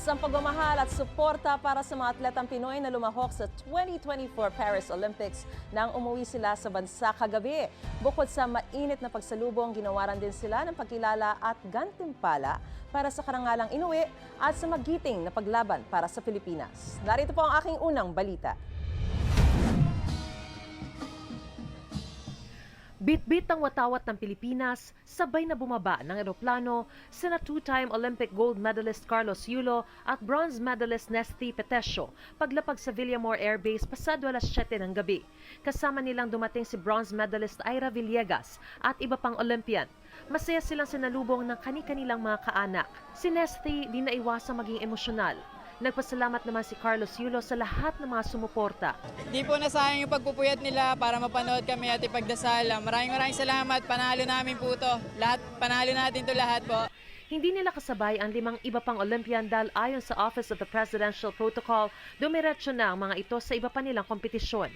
Bumuhos ang pagmamahal at suporta para sa mga atletang Pinoy na lumahok sa 2024 Paris Olympics nang umuwi sila sa bansa kagabi. Bukod sa mainit na pagsalubong, ginawaran din sila ng pagkilala at gantimpala para sa karangalang inuwi at sa magiting na paglaban para sa Pilipinas. Narito po ang aking unang balita. Bit-bit ang watawat ng Pilipinas, sabay na bumaba ng eroplano sina two-time Olympic gold medalist Carlos Yulo at bronze medalist Nesty Petesio paglapag sa Villamor Air Base pasado alas 7 ng gabi. Kasama nilang dumating si bronze medalist Ira Villegas at iba pang Olympian. Masaya silang sinalubong ng kani-kanilang mga kaanak. Si Nesty di naiwasang maging emosyonal. Nagpasalamat naman si Carlos Yulo sa lahat ng mga sumuporta Di po nasayang yung pagpupuyat nila para mapanood kami at ipagdasal. Maraming maraming salamat. Panalo namin po to. Lahat, panalo natin to lahat po. Hindi nila kasabay ang limang iba pang Olympian dahil ayon sa Office of the Presidential Protocol, dumiretso na ang mga ito sa iba pa nilang kompetisyon.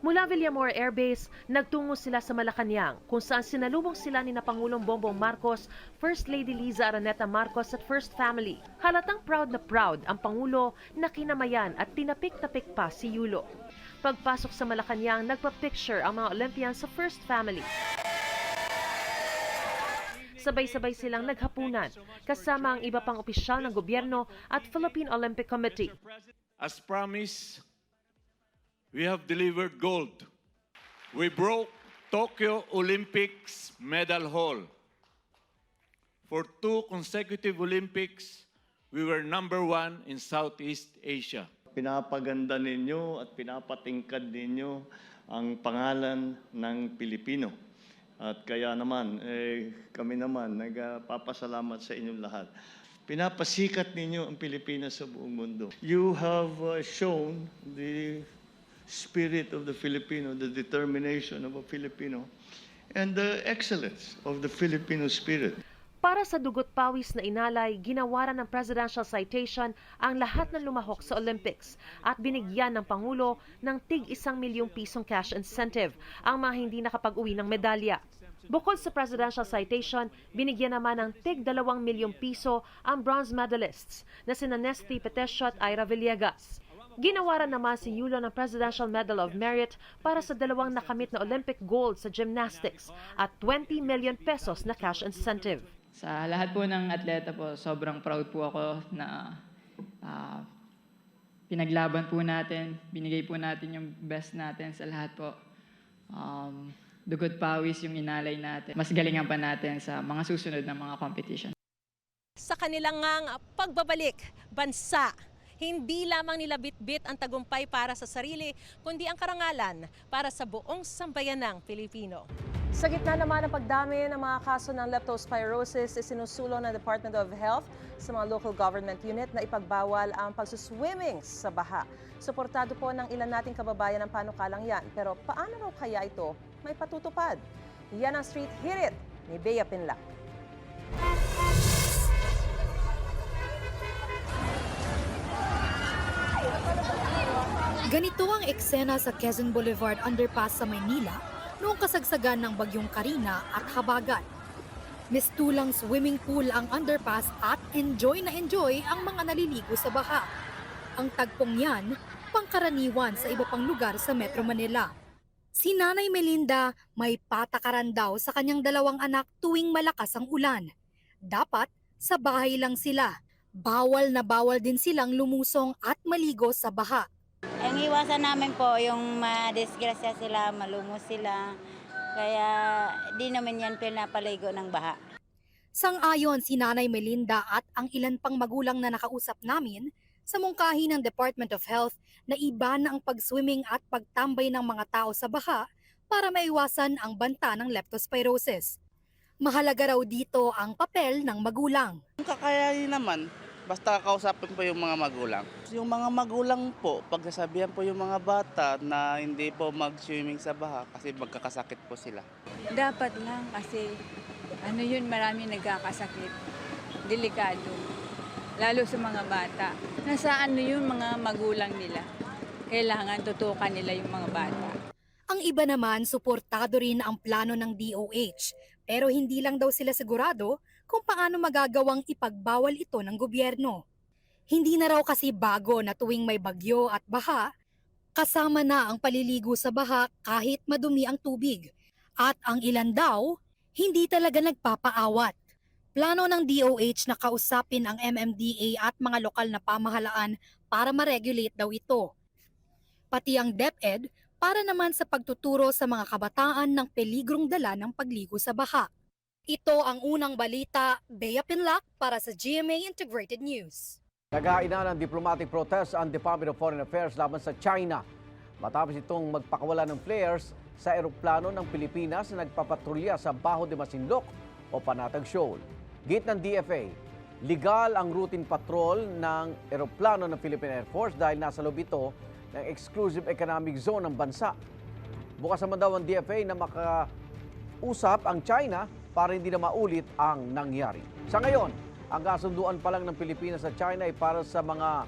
Mula Villamor Air Base, nagtungo sila sa Malacanang kung saan sinalubong sila ni na Pangulong Bongbong Marcos, First Lady Liza Araneta Marcos at First Family. Halatang proud na proud ang Pangulo na kinamayan at tinapik-tapik pa si Yulo. Pagpasok sa Malacanang, nagpa-picture ang mga Olympian sa First Family. Sabay-sabay silang naghapunan kasama ang iba pang opisyal ng gobyerno at Philippine Olympic Committee. As promised, we have delivered gold. We broke Tokyo Olympics medal haul. For two consecutive Olympics, we were number one in Southeast Asia. Pinapaganda ninyo at pinapatingkad ninyo ang pangalan ng Pilipino. At kaya naman, eh, kami naman nagpapasalamat sa inyong lahat. Pinapasikat ninyo ang Pilipinas sa buong mundo. You have uh, shown the spirit of the Filipino, the determination of a Filipino, and the excellence of the Filipino spirit. Para sa dugot pawis na inalay, ginawaran ng presidential citation ang lahat ng lumahok sa Olympics at binigyan ng Pangulo ng tig isang milyong pisong cash incentive ang mga hindi nakapag-uwi ng medalya. Bukod sa presidential citation, binigyan naman ng tig dalawang milyong piso ang bronze medalists na sina Nesty Petesio at Ira Villegas. Ginawaran naman si Yulo ng Presidential Medal of Merit para sa dalawang nakamit na Olympic gold sa gymnastics at 20 million pesos na cash incentive. Sa lahat po ng atleta po, sobrang proud po ako na ah, pinaglaban po natin, binigay po natin yung best natin sa lahat po. Um, dugot pawis yung inalay natin. Mas galingan pa natin sa mga susunod na mga competition. Sa kanilang ngang pagbabalik, bansa, hindi lamang nila bitbit ang tagumpay para sa sarili, kundi ang karangalan para sa buong sambayanang Pilipino. Sa gitna naman ng pagdami ng mga kaso ng leptospirosis, isinusulong ng Department of Health sa mga local government unit na ipagbawal ang pagsuswimming sa baha. Suportado po ng ilan nating kababayan ang panukalang yan. Pero paano raw kaya ito may patutupad? Yan ang Street Hirit ni Bea Pinlac. Ganito ang eksena sa Quezon Boulevard underpass sa Maynila noong kasagsagan ng bagyong Karina at Habagat. Mistulang swimming pool ang underpass at enjoy na enjoy ang mga naliligo sa baha. Ang tagpong yan, pangkaraniwan sa iba pang lugar sa Metro Manila. Si Nanay Melinda may patakaran daw sa kanyang dalawang anak tuwing malakas ang ulan. Dapat sa bahay lang sila. Bawal na bawal din silang lumusong at maligo sa baha. Ang iwasan namin po yung madisgrasya sila, malumos sila. Kaya di naman yan pinapaligo ng baha. Sang-ayon si Nanay Melinda at ang ilan pang magulang na nakausap namin sa mungkahi ng Department of Health na iba na ang pag-swimming at pagtambay ng mga tao sa baha para maiwasan ang banta ng leptospirosis. Mahalaga raw dito ang papel ng magulang. Ang kakayanin naman, basta kausapin po yung mga magulang. Yung mga magulang po, pagsasabihan po yung mga bata na hindi po mag-swimming sa baha kasi magkakasakit po sila. Dapat lang kasi ano yun, marami nagkakasakit. Delikado. Lalo sa mga bata. Nasa ano yun, mga magulang nila. Kailangan tutukan nila yung mga bata. Ang iba naman, suportado rin ang plano ng DOH. Pero hindi lang daw sila sigurado kung paano magagawang ipagbawal ito ng gobyerno. Hindi na raw kasi bago na tuwing may bagyo at baha, kasama na ang paliligo sa baha kahit madumi ang tubig. At ang ilan daw, hindi talaga nagpapaawat. Plano ng DOH na kausapin ang MMDA at mga lokal na pamahalaan para ma-regulate daw ito. Pati ang DepEd para naman sa pagtuturo sa mga kabataan ng peligrong dala ng pagligo sa baha. Ito ang unang balita, Bea Pinlac para sa GMA Integrated News. Nagaina ng diplomatic protest ang Department of Foreign Affairs laban sa China matapos itong magpakawala ng flares sa eroplano ng Pilipinas na nagpapatrolya sa Baho de Masinloc o Panatag Shoal. Git ng DFA, legal ang routine patrol ng eroplano ng Philippine Air Force dahil nasa loob ito ng exclusive economic zone ng bansa. Bukas naman daw ang DFA na makausap ang China para hindi na maulit ang nangyari. Sa ngayon, ang kasunduan pa lang ng Pilipinas sa China ay para sa mga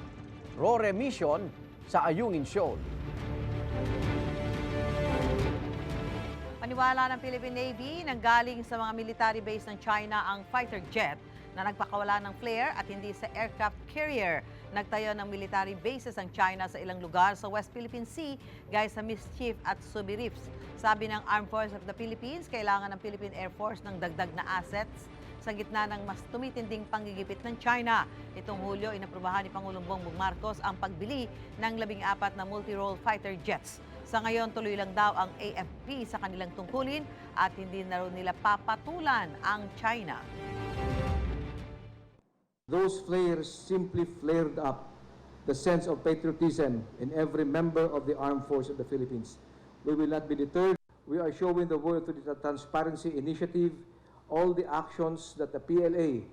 RORE mission sa Ayungin Shoal. Paniwala ng Philippine Navy nang galing sa mga military base ng China ang fighter jet na nagpakawala ng flare at hindi sa aircraft carrier. Nagtayo ng military bases ang China sa ilang lugar sa West Philippine Sea gaya sa Mischief at Subi. Sabi ng Armed Forces of the Philippines, kailangan ng Philippine Air Force ng dagdag na assets sa gitna ng mas tumitinding panggigipit ng China. Itong Hulyo, inaprubahan ni Pangulong Bongbong Marcos ang pagbili ng labing apat na multi-role fighter jets. Sa ngayon, tuloy lang daw ang AFP sa kanilang tungkulin at hindi na nila papatulan ang China. Those flares simply flared up the sense of patriotism in every member of the armed force of the Philippines. We will not be deterred. We are showing the world through the Transparency Initiative all the actions that the PLA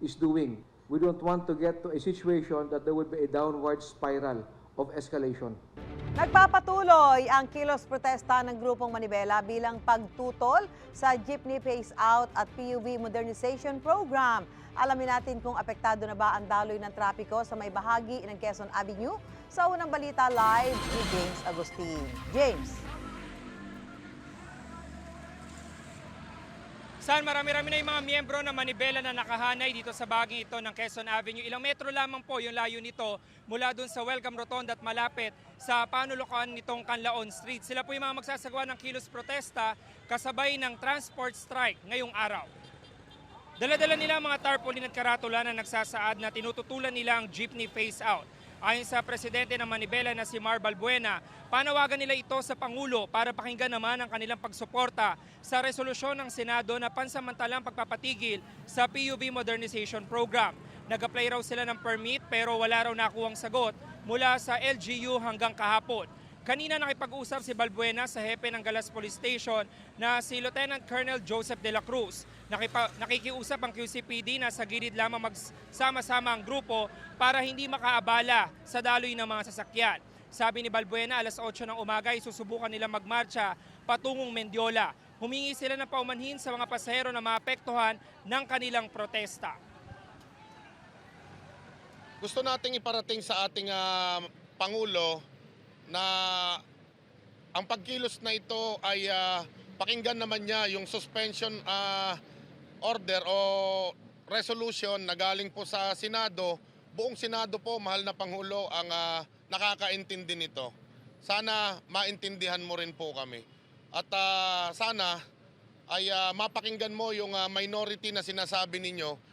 is doing. We don't want to get to a situation that there would be a downward spiral of escalation. Nagpapatuloy ang kilos protesta ng grupong Manibela bilang pagtutol sa jeepney phase-out at PUV modernization program. Alamin natin kung apektado na ba ang daloy ng trapiko sa may bahagi ng Quezon Avenue sa unang balita live ni James Agustin. James. San marami-rami na yung mga miyembro ng Manibela na nakahanay dito sa baging ito ng Quezon Avenue. Ilang metro lamang po yung layo nito mula dun sa Welcome Rotonda at malapit sa panulukan nitong Canlaon Street. Sila po yung mga magsasagawa ng kilos protesta kasabay ng transport strike ngayong araw. Dala-dala nila mga tarpaulin at karatula na nagsasaad na tinututulan nila ang jeepney phase out. Ayon sa presidente ng Manibela na si Mar Balbuena, panawagan nila ito sa Pangulo para pakinggan naman ang kanilang pagsuporta sa resolusyon ng Senado na pansamantalang pagpapatigil sa PUV Modernization Program. Nag-apply raw sila ng permit pero wala raw nakuwang sagot mula sa LGU hanggang kahapon. Kanina nakipag-usap si Balbuena sa hepe ng Galas Police Station na si Lieutenant Colonel Joseph De La Cruz. Nakipa, nakikiusap ang QCPD na sa gilid lamang magsama-sama ang grupo para hindi makaabala sa daloy ng mga sasakyan. Sabi ni Balbuena, alas 8 ng umaga ay susubukan nila magmarcha patungong Mendiola. Humingi sila ng paumanhin sa mga pasahero na maapektuhan ng kanilang protesta. Gusto nating iparating sa ating ah, Pangulo na ang pagkilos na ito ay ah, pakinggan naman niya yung suspension ah, order o resolution na galing po sa Senado. Buong Senado po, mahal na Pangulo, ang ah, nakakaintindi nito. Sana maintindihan mo rin po kami. At ah, sana ay ah, mapakinggan mo yung ah, minority na sinasabi ninyo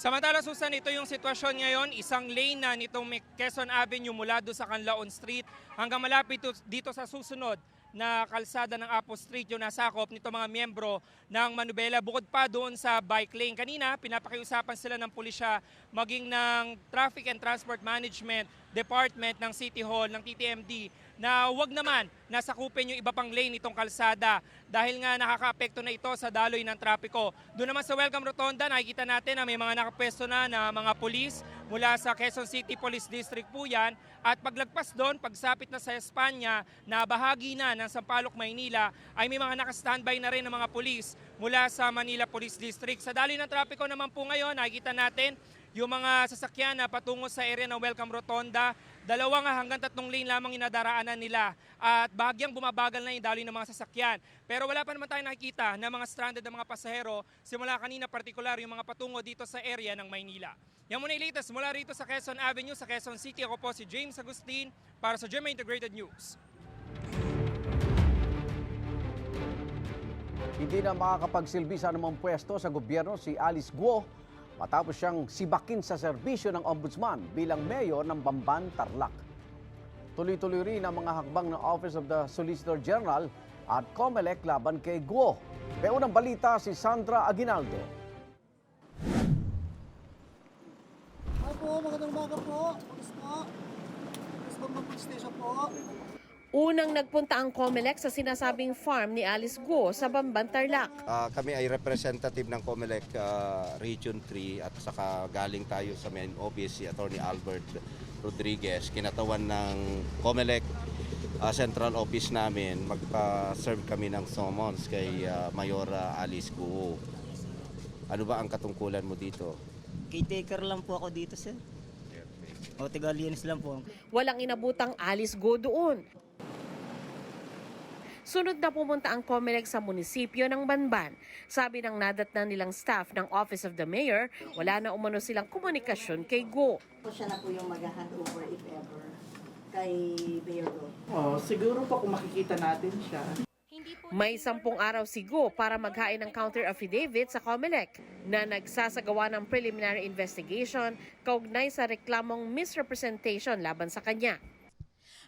Samantala Susan, ito yung sitwasyon ngayon, isang lane na nitong Quezon Avenue mula doon sa Canlaon Street hanggang malapit to- dito sa susunod na kalsada ng Apo Street yung nasakop nito mga miyembro ng Manubela bukod pa doon sa bike lane. Kanina, pinapakiusapan sila ng pulisya maging ng Traffic and Transport Management Department ng City Hall, ng TTMD na wag naman nasakupin yung iba pang lane itong kalsada dahil nga nakakaapekto na ito sa daloy ng trapiko. Doon naman sa Welcome Rotonda, nakikita natin na may mga nakapwesto na na mga polis mula sa Quezon City Police District po yan. At paglagpas doon, pagsapit na sa Espanya, na bahagi na ng Sampaloc, Maynila, ay may mga nakastandby na rin ng mga polis mula sa Manila Police District. Sa daloy ng trapiko naman po ngayon, nakikita natin yung mga sasakyan na patungo sa area ng Welcome Rotonda. Dalawang hanggang tatlong lane lamang inadaraanan nila at bahagyang bumabagal na yung daloy ng mga sasakyan. Pero wala pa naman tayong nakikita na mga stranded na mga pasahero simula kanina partikular yung mga patungo dito sa area ng Maynila. Yan muna yung latest mula rito sa Quezon Avenue sa Quezon City. Ako po si James Agustin para sa GMA Integrated News. Hindi na makakapagsilbi sa anumang pwesto sa gobyerno si Alice Guo matapos siyang sibakin sa serbisyo ng ombudsman bilang mayor ng Bamban, Tarlac. Tuloy-tuloy rin ang mga hakbang ng Office of the Solicitor General at COMELEC laban kay Guo. May unang balita si Sandra Aguinaldo. Opo, magandang umaga po. Police po. Police Bambang Police Station po. Unang nagpunta ang COMELEC sa sinasabing farm ni Alice Guo sa Bamban, Tarlac. Ah, kami ay representative ng COMELEC ah, Region 3 at saka galing tayo sa main office si Attorney Albert Rodriguez, kinatawan ng COMELEC ah, central office namin, magpa-serve kami ng summons kay ah, Mayor ah, Alice Guo. Ano ba ang katungkulan mo dito? Caretaker lang po ako dito, sir. O, Tigalianis lang po. Walang inabutang Alice Go doon. Sunod na pumunta ang COMELEC sa munisipyo ng Banban. Sabi ng nadatnan nilang staff ng Office of the Mayor, wala na umano silang komunikasyon kay Go. Siya na po yung mag-hand over if ever kay Mayor Go. Oh, siguro po kung makikita natin siya. May sampung araw si Go para maghain ng counter affidavit sa COMELEC na nagsasagawa ng preliminary investigation kaugnay sa reklamong misrepresentation laban sa kanya.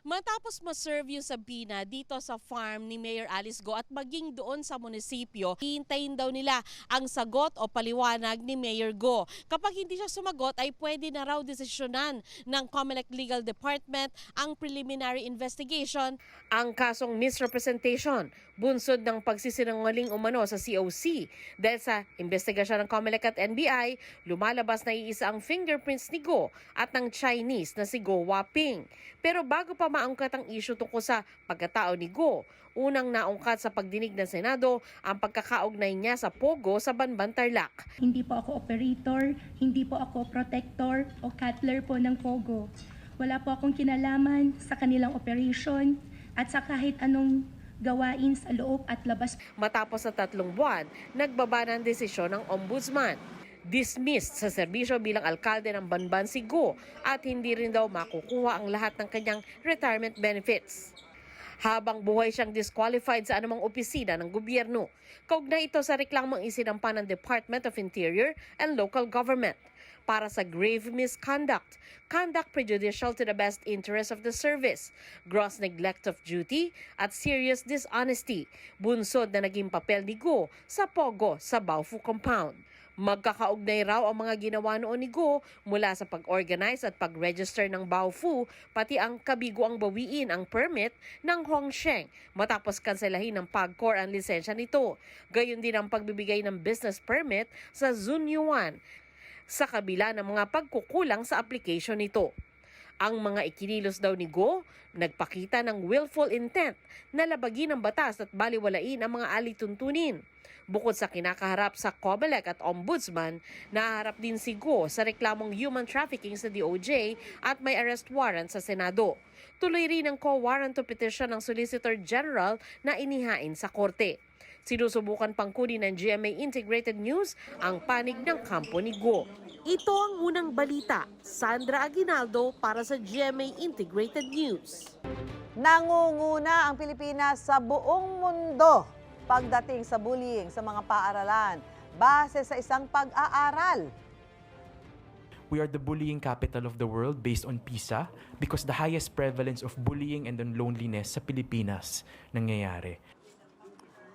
Matapos ma-serve yung Sabina dito sa farm ni Mayor Alice Go at maging doon sa munisipyo, hihintayin daw nila ang sagot o paliwanag ni Mayor Go. Kapag hindi siya sumagot ay pwede na raw desisyonan ng COMELEC Legal Department ang preliminary investigation. Ang kasong misrepresentation, bunsod ng pagsisinungaling umano sa COC. Dahil sa investigasyon ng COMELEC at NBI, lumalabas na iisa ang fingerprints ni Go at ng Chinese na si Go Waping. Pero bago pa maangkat ang issue tungkol sa pagkatao ni Go, unang naungkat sa pagdinig ng Senado ang pagkakaugnay niya sa Pogo sa Banban Tarlac. Hindi po ako operator, hindi po ako protector o cutler po ng Pogo. Wala po akong kinalaman sa kanilang operation at sa kahit anong gawain sa loob at labas Matapos sa tatlong buwan, nagbaba ng desisyon ng ombudsman. Dismissed sa serbisyo bilang alkalde ng Banban si Go at hindi rin daw makukuha ang lahat ng kanyang retirement benefits. Habang buhay siyang disqualified sa anumang opisina ng gobyerno. Kaugnay ito sa reklamong isinampa ng Department of Interior and Local Government para sa grave misconduct, conduct prejudicial to the best interest of the service, gross neglect of duty, at serious dishonesty, bunsod na naging papel ni Go sa Pogo sa Baofu Compound. Magkakaugnay raw ang mga ginawa noon ni Go mula sa pag-organize at pag-register ng Baofu, pati ang kabiguang bawiin ang permit ng Hongsheng matapos kanselahin ng PAGCOR ang lisensya nito. Gayon din ang pagbibigay ng business permit sa Zunyuan sa kabila ng mga pagkukulang sa application nito. Ang mga ikinilos daw ni Go, nagpakita ng willful intent na labagin ang batas at baliwalain ang mga alituntunin. Bukod sa kinakaharap sa COMELEC at Ombudsman, naharap din si Go sa reklamong human trafficking sa DOJ at may arrest warrant sa Senado. Tuloy rin ang co-warrant to petition ng Solicitor General na inihain sa korte. Sinusubukan pang kunin ng GMA Integrated News ang panig ng kampo ni Go. Ito ang unang balita. Sandra Aguinaldo para sa GMA Integrated News. Nangunguna ang Pilipinas sa buong mundo pagdating sa bullying sa mga paaralan base sa isang pag-aaral. We are the bullying capital of the world based on PISA because the highest prevalence of bullying and on loneliness sa Pilipinas nangyayari.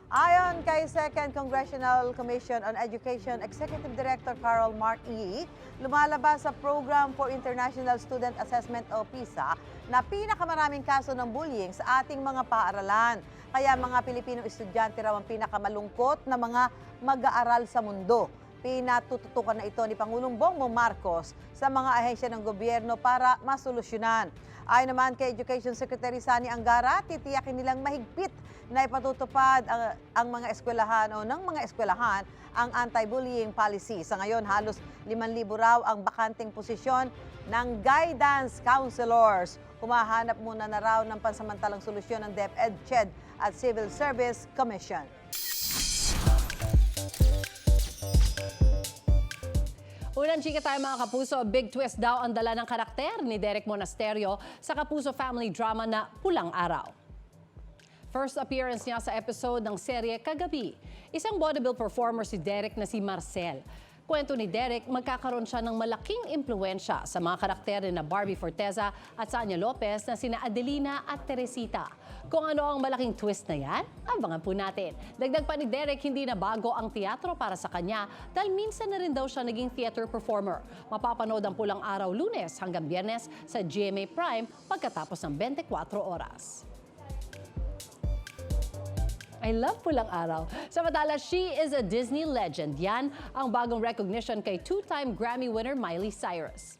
Ayon kay Second Congressional Commission on Education Executive Director Carol Mark E., lumalabas sa Program for International Student Assessment o PISA na pinakamaraming kaso ng bullying sa ating mga paaralan. Kaya mga Pilipinong estudyante raw ang pinakamalungkot na mga mag-aaral sa mundo. Pinatututukan na ito ni Pangulong Bongbong Marcos sa mga ahensya ng gobyerno para masolusyonan. Ayon naman kay Education Secretary Sani Angara, titiyakin nilang mahigpit na ipatutupad ang, ang mga eskwelahan o ng mga eskwelahan ang anti-bullying policy. Sa ngayon, halos 5,000 raw ang bakanting posisyon ng guidance counselors. Humahanap muna na raw ng pansamantalang solusyon ng DepEd, CHED at Civil Service Commission. Unang chika tayo mga kapuso, big twist daw ang dala ng karakter ni Derek Monasterio sa kapuso family drama na Pulang Araw. First appearance niya sa episode ng serye Kagabi. Isang vaudeville performer si Derek na si Marcel. Kwento ni Derek, magkakaroon siya ng malaking impluensya sa mga karakter na Barbie Forteza at Sanya Lopez na sina Adelina at Teresita. Kung ano ang malaking twist na yan, abangan po natin. Dagdag pa ni Derek, hindi na bago ang teatro para sa kanya dahil minsan na rin daw siya naging theater performer. Mapapanood ang pulang araw lunes hanggang biyernes sa GMA Prime pagkatapos ng 24 oras. I love Pulang Araw. Samantala, she is a Disney legend. Yan ang bagong recognition kay two-time Grammy winner Miley Cyrus.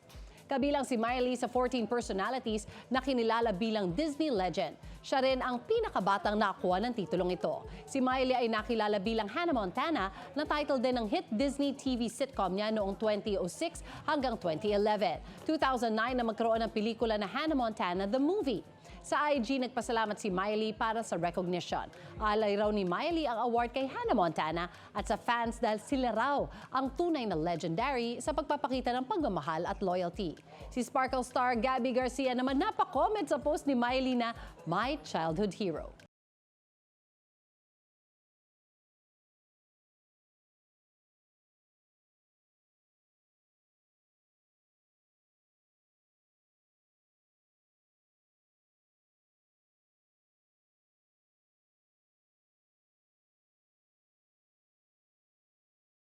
Kabilang si Miley sa 14 personalities na kinilala bilang Disney legend. Siya rin ang pinakabatang nakakuha ng titulong ito. Si Miley ay nakilala bilang Hannah Montana na title din ng hit Disney TV sitcom niya noong 2006 hanggang 2011. 2009 na magkaroon ng pelikula na Hannah Montana The Movie. Sa IG, nagpasalamat si Miley para sa recognition. Alay raw ni Miley ang award kay Hannah Montana at sa fans dahil sila raw ang tunay na legendary sa pagpapakita ng pagmamahal at loyalty. Si Sparkle star Gabby Garcia naman napakomment sa post ni Miley na My Childhood Hero.